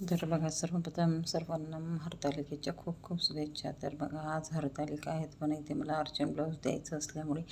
तर बघा सर्वप्रथम सर्वांना हरतालिकेच्या खूप खूप शुभेच्छा. तर बघा आज हरतालिका आहेत पण इथे मला अर्जंट ब्लाऊज द्यायचं असल्यामुळे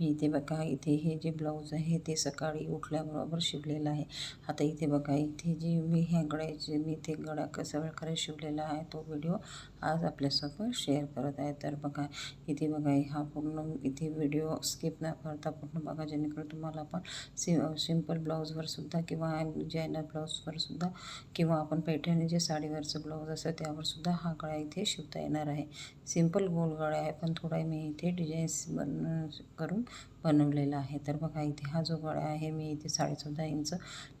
मी इथे बघा इथे हे जे ब्लाऊज आहे ते सकाळी उठल्याबरोबर शिवलेलं आहे. आता इथे बघा इथे जे मी ह्या गळ्याचे मी ते गळा कसा प्रकारे शिवलेला आहे तो व्हिडिओ आज आपल्यासोबत शेअर करत आहे. तर बघा इथे बघा हा पूर्ण इथे व्हिडिओ स्किप न करता पूर्ण बघा जेणेकरून तुम्हाला पण सि सिंपल ब्लाऊजवरसुद्धा किंवा डिझायनर ब्लाऊजवरसुद्धा किंवा आपण पैठणी जे साडीवरचं ब्लाऊज असतं त्यावरसुद्धा हा गळा इथे शिवता येणार आहे. सिंपल गोल गळा आहे पण थोडा मी इथे डिझाईन्स बन करून बनवलेला आहे. तर बघा इथे हा जो गळा आहे मी इथे साडेचौदा इंच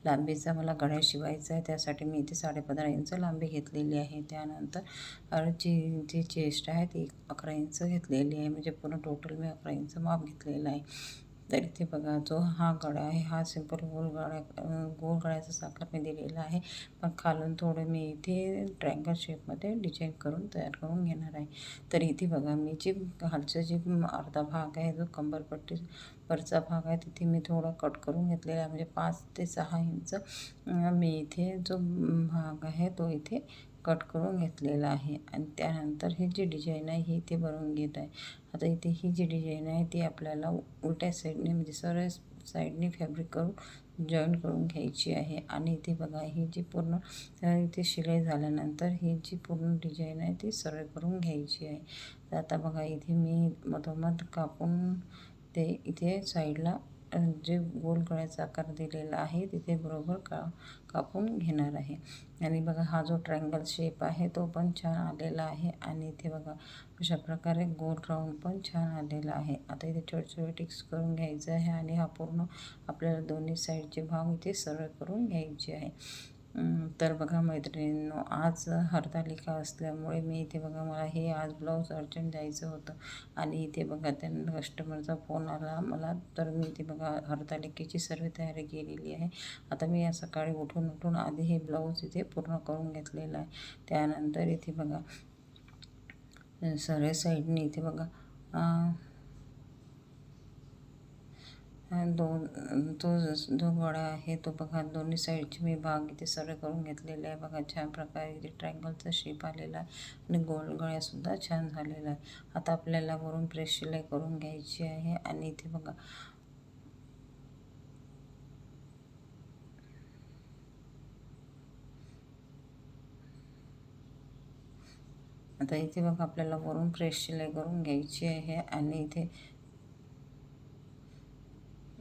लांबीचा मला गळ्या शिवायचा आहे. त्यासाठी मी इथे साडेपंधरा इंच लांबी घेतलेली आहे. त्यानंतर जी जी चेस्ट आहे ती अकरा इंच घेतलेली आहे. म्हणजे पूर्ण टोटल मी अकरा इंच माप घेतलेलं आहे. तर इथे बघा जो हा गळा आहे हा सिंपल गोल गळ्या गोल गळ्याचा साखर मी दिलेला आहे. पण खालून थोडं मी इथे ट्रँगल शेपमध्ये डिझाईन करून तयार करून घेणार आहे. तर इथे बघा मी जी खालचा जे अर्धा भाग आहे जो कंबरपट्टी वरचा भाग आहे तिथे मी थोडा कट करून घेतलेला आहे. म्हणजे पाच ते सहा इंच मी इथे जो भाग आहे तो इथे कट करून घेतलेला आहे. आणि त्यानंतर ही जी डिझाईन आहे ही इथे बनवून घेत आहे. आता इथे ही जी डिझाईन आहे ती आपल्याला उलट्या साईडने म्हणजे सरळ साईडने फॅब्रिक करून जॉईन करून घ्यायची आहे. आणि इथे बघा ही जी पूर्ण इथे शिलाई झाल्यानंतर ही जी पूर्ण डिझाईन आहे ती सरळ करून घ्यायची आहे. तर आता बघा इथे मी मधोमध कापून ते इथे साईडला जे गोल गळ्याचा आकार दिलेला आहे तिथे बरोबर का कापून घेणार आहे. आणि बघा हा जो ट्रँगल शेप आहे तो पण छान आलेला आहे. आणि इथे बघा अशा प्रकारे गोल राऊंड पण छान आलेला आहे. आता इथे छोटे छोटे टिक्स करून घ्यायचं आहे आणि हा पूर्ण आपल्याला दोन्ही साईडचे भाग इथे सरळ करून घ्यायचे आहे. तर बघा मैत्रिणींनो आज हरतालिका असल्यामुळे मी इथे बघा मला हे आज ब्लाऊज अर्जंट द्यायचं होतं. आणि इथे बघा त्यांना कस्टमरचा फोन आला मला तर मी इथे बघा हरतालिकेची सर्व तयारी केलेली आहे. आता मी या सकाळी उठून उठून आधी हे ब्लाऊज इथे पूर्ण करून घेतलेलं आहे. त्यानंतर इथे बघा सरळ साईडने इथे बघा दोन तो जो गळा आहे तो बघा दोन्ही साईडचे मी भाग इथे सरळ करून घेतलेले आहे. बघा छान प्रकारे इथे ट्रँगलचा शेप आलेला आहे आणि गोल गळ्यासुद्धा छान झालेला आहे आता आपल्याला वरून प्रेस शिलाई करून घ्यायची आहे आणि इथे बघा. आता इथे बघा आपल्याला वरून प्रेस शिलाई करून घ्यायची आहे आणि इथे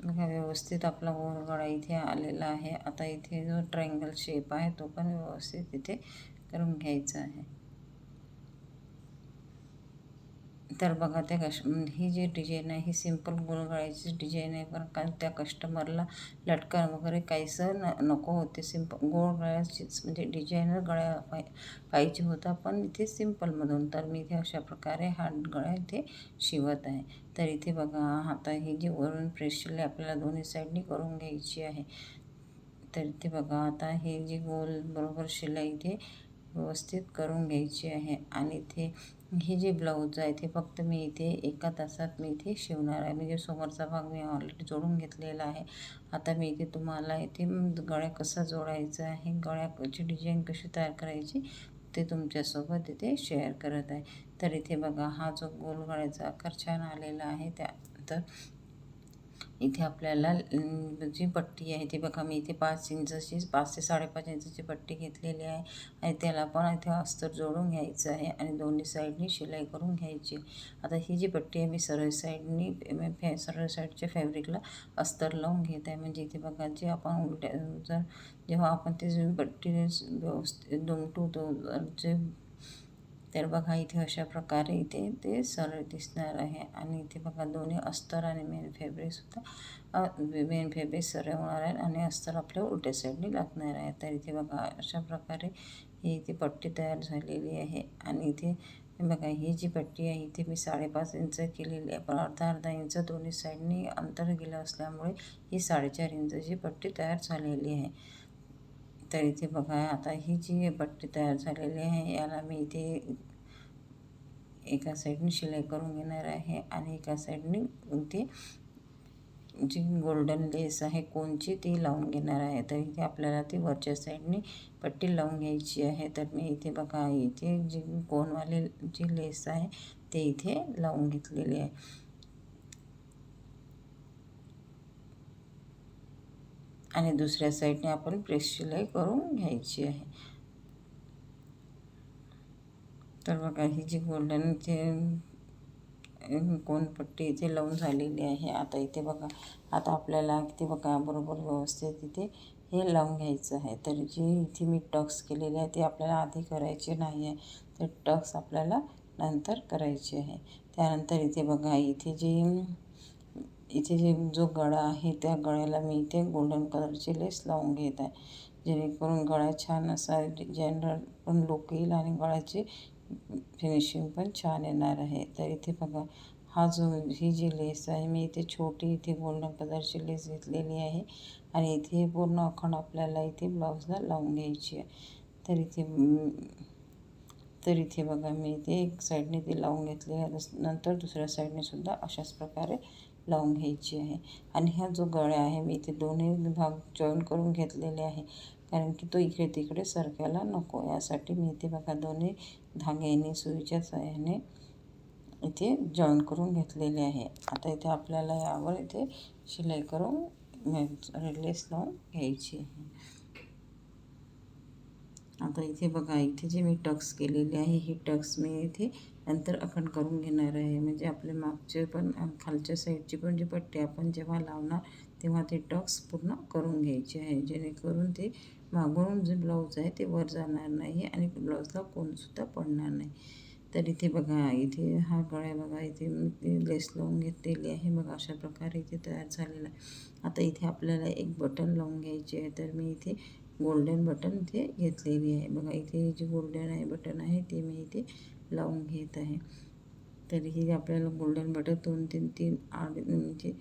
बघा व्यवस्थित आपला गळा इथे आलेला आहे. आता इथे जो ट्रायंगल शेप आहे तो पण व्यवस्थित इथे करून घ्यायचा आहे. तर बघा त्या कश म्हणजे ही जी डिझाईन आहे ही सिंपल गोलगळ्याची डिझाईन आहे. पण का त्या कस्टमरला लटकन वगैरे काहीसं न नको होते. सिंपल गोल गळ्याचीच म्हणजे डिझायनर गळ्या पाय पाहिजे होता. पण इथे सिम्पलमधून तर मी इथे अशा प्रकारे हा गळ्या इथे शिवत आहे. तर इथे बघा आता ही जी वरून प्रेस आपल्याला दोन्ही साईडनी करून घ्यायची आहे. तर इथे बघा आता हे जी गोल बरोबर शिलाई इथे व्यवस्थित करून घ्यायची आहे. आणि इथे हे जे ब्लाऊज आहे ते फक्त मी इथे एका तासात मी इथे शिवणार आहे. म्हणजे समोरचा भाग मी ऑलरेडी जोडून घेतलेला आहे. आता मी इथे तुम्हाला इथे गळ्या कसा जोडायचा आहे गळ्याची डिझाईन कशी तयार करायची ते तुमच्यासोबत इथे शेअर करत आहे. तर इथे बघा हा जो गोल गळ्याचा आकार छान आलेला आहे त्या तर इथे आपल्याला जी पट्टी आहे ती बघा मी इथे पाच इंचाची पाच ते साडेपाच इंचाची पट्टी घेतलेली आहे आणि त्याला पण इथे अस्तर जोडून घ्यायचं आहे आणि दोन्ही साईडनी शिलाई करून घ्यायची आता ही जी पट्टी आहे मी सरळ साईडनी फॅ सरळ साईडच्या फॅब्रिकला अस्तर लावून घेत आहे. म्हणजे इथे बघा जे आपण उलट्या जर जेव्हा आपण ते पट्टी व्यवस्थित दुमटू तो जे तर बघा इथे अशा प्रकारे इथे ते सरळ दिसणार आहे. आणि इथे बघा दोन्ही अस्तर आणि मेन फेब्रिकसुद्धा मेन फेब्रिक सरळ होणार आहे आणि अस्तर आपल्या उलट्या साईडने लागणार आहे. तर इथे बघा अशा प्रकारे ही इथे पट्टी तयार झालेली आहे. आणि इथे बघा ही जी पट्टी आहे इथे मी साडेपाच इंच केलेली आहे. पण अर्धा अर्धा इंच दोन्ही साईडनी अंतर गेलं असल्यामुळे ही साडेचार इंचची पट्टी तयार झालेली आहे. तर इथे बघा आता ही जी पट्टी तयार आहे, याला मी इथे एका साईडने शिलाई करून घेणार आहे आणि एका साईडने इथे जी गोल्डन लेस आहे, कोणची ती लावून घेणार आहे. तर इथे आपल्याला ती वरच्या साईडने पट्टी लावून घ्यायची आहे. तर मी इथे जी कोणवाली जी लेस आहे, ते इथे लावून आहे. आणि दुसऱ्या साईडने आपण प्रेस शिलाई करून घ्यायची आहे. तर बघा ही जी गोल्डन इथे कोणपट्टी इथे लावून झालेली आहे. आता इथे बघा आता आपल्याला ते बघा बरोबर व्यवस्थित इथे हे लावून घ्यायचं आहे. तर जे इथे मी टक्स केलेले आहे ते आपल्याला आधी करायचे नाही आहे. तर टक्स आपल्याला नंतर करायचे आहे. त्यानंतर इथे बघा इथे जे इथे जे जो गळा आहे त्या गळ्याला मी इथे गोल्डन कलरची लेस लावून घेत आहे. जेणेकरून गळा छान असा जनरल पण लुक येईल आणि गळ्याची फिनिशिंग पण छान येणार आहे. तर इथे बघा हा जो ही जी लेस आहे मी इथे छोटी इथे गोल्डन कलरची लेस घेतलेली आहे आणि इथे पूर्ण अखंड आपल्याला इथे ब्लाऊजला लावून घ्यायची आहे. तर इथे तर इथे बघा मी इथे एक साईडने ती लावून घेतली आहे. नंतर दुसऱ्या साईडने सुद्धा अशाच प्रकारे लावून घ्यायची आहे. आणि हा जो गळा आहे मी इथे दोन्ही भाग जॉईन करून घेतलेले आहे. कारण की तो इकडे तिकडे सरकायला नको. यासाठी मी इथे बघा दोन्ही धाग्याने सुईच्या सहाय्याने इथे जॉईन करून घेतलेले आहे. आता इथे आपल्याला यावर इथे शिलाई करून लेस लावून घ्यायची आहे. आता इथे बघा इथे जे मी टक्स केलेले आहे ही टक्स मी इथे नंतर अखंड करून घेणार आहे. म्हणजे आपले मागचे पण खालच्या साईडची पण जी पट्टी आपण जेव्हा लावणार तेव्हा ते टक्स पूर्ण करून घ्यायचे आहे. जेणेकरून ते मागून जे ब्लाऊज आहे ते वर जाणार नाही आणि ब्लाऊजला कोणसुद्धा पडणार नाही. तर इथे बघा इथे हा गळ्या बघा इथे लेस लावून घेतलेली आहे. बघा अशा प्रकारे इथे तयार झालेला आहे. आता इथे आपल्याला एक बटन लावून घ्यायचे आहे. तर मी इथे गोल्डन बटन इथे घेतलेली आहे. बघा इथे जे गोल्डन आहे बटन आहे ते मी इथे लावून घेत आहे. तरीही आपल्याला गोल्डन बटर दोन तीन तीन आड म्हणजे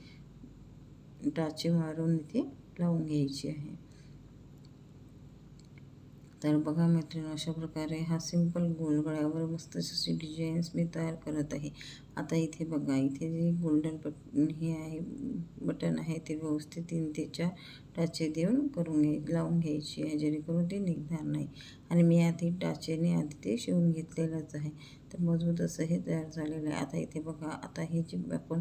टाचे मारून इथे लावून घ्यायची आहे. तर बघा मैत्रिणी अशा प्रकारे हा सिंपल गोलगळ्यावर मस्त अशी डिझाईन्स मी तयार करत आहे. आता इथे बघा इथे जे गोल्डन बट हे आहे बटन आहे ते व्यवस्थित तीन ते चार टाचे देऊन करून घ्याय लावून घ्यायची आहे जेणेकरून ते निघणार नाही. आणि मी आधी टाचेने आधी ते शिवून घेतलेलंच आहे. तर मजबूत असं हे तयार झालेलं आहे. आता इथे बघा आता ही जी आपण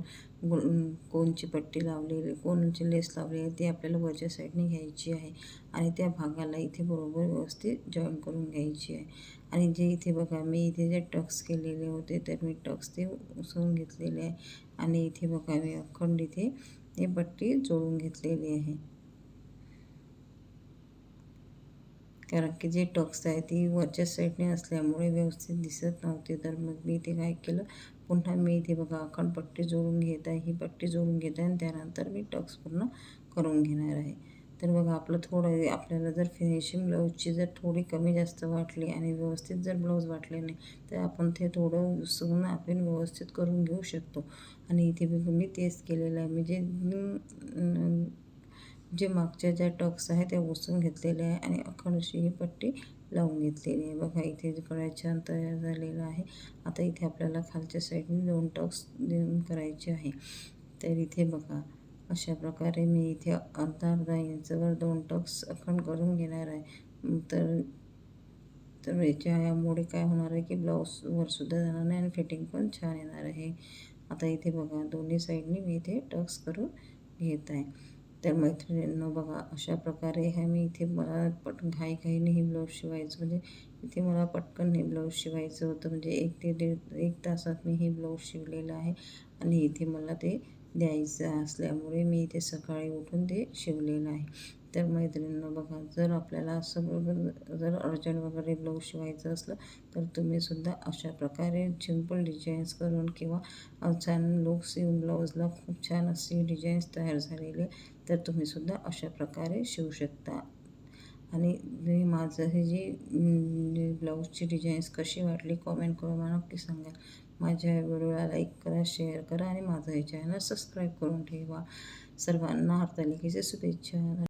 कोणची पट्टी लावलेली कोणची लेस लावली आहे ती आपल्याला वरच्या साईडने घ्यायची आहे आणि त्या भागाला इथे बरोबर व्यवस्थित जॉईन करून घ्यायची आहे. आणि जे इथे बघा मी इथे जे टक्स केलेले होते तर मी टक्स ते उसवून घेतलेले आहे. आणि इथे बघा मी अखंड इथे हे पट्टी जोडून घेतलेली आहे. कारण की जे टक्स आहे ती वरच्या साईडने असल्यामुळे व्यवस्थित दिसत नव्हते. तर मग मी इथे काय केलं? पुन्हा मी इथे बघा अखंड पट्टी जोडून घेत आहे ही पट्टी जोडून घेत आहे आणि त्यानंतर मी टक्स पूर्ण करून घेणार आहे. तर बघा आपलं थोडं आपल्याला जर फिनिशिंग ब्लाऊजची जर थोडी कमी जास्त वाटली आणि व्यवस्थित जर ब्लाऊज वाटले नाही तर आपण ते थोडं उसवून आपण व्यवस्थित करून घेऊ शकतो. आणि इथे मी तेच केलेलं आहे. म्हणजे जे मागच्या ज्या टक्स आहे त्या उसून घेतलेले आहे आणि अखंड अशी ही पट्टी लावून घेतलेली आहे. बघा इथे गळ्या छान तयार झालेला आहे. आता इथे आपल्याला खालच्या साईडने दोन टक्स देऊन करायचे आहे. तर इथे बघा अशा प्रकारे मी इथे अर्धा अर्धा इंचवर दोन टक्स अखंड करून घेणार आहे. तर तर याच्या यामुळे काय होणार आहे की ब्लाऊजवर सुद्धा जाणार नाही आणि फिटिंग पण छान येणार आहे. आता इथे बघा दोन्ही साईडनी मी इथे टक्स करून घेत आहे. तर मैत्रिणींनो बघा अशा प्रकारे ह्या मी इथे मला पट घाई घाईने हे ब्लाऊज शिवायचं. म्हणजे इथे मला पटकन हे ब्लाऊज शिवायचं होतं. म्हणजे एक ते दीड एक तासात मी हे ब्लाऊज शिवलेलं आहे. आणि इथे मला ते द्यायचं असल्यामुळे मी इथे सकाळी उठून ते शिवलेलं आहे. तर मैत्रिणींना बघा जर आपल्याला असं बरोबर जर अर्जंट वगैरे ब्लाऊज शिवायचं असलं तर तुम्हीसुद्धा अशा प्रकारे सिंपल डिझाईन्स करून किंवा छान लुक शिवून ब्लाऊजला खूप छान अशी डिझाईन्स तयार झालेले तर तुम्हीसुद्धा अशा प्रकारे शिवू शकता. आणि माझं हे जे ब्लाऊजची डिझाईन्स कशी वाटली कॉमेंट करून मला नक्की सांगा. माझ्या व्हिडिओला लाईक करा शेअर करा आणि माझं हे चॅनल सबस्क्राईब करून ठेवा. सर्वांना हरतालिकेच्या शुभेच्छा.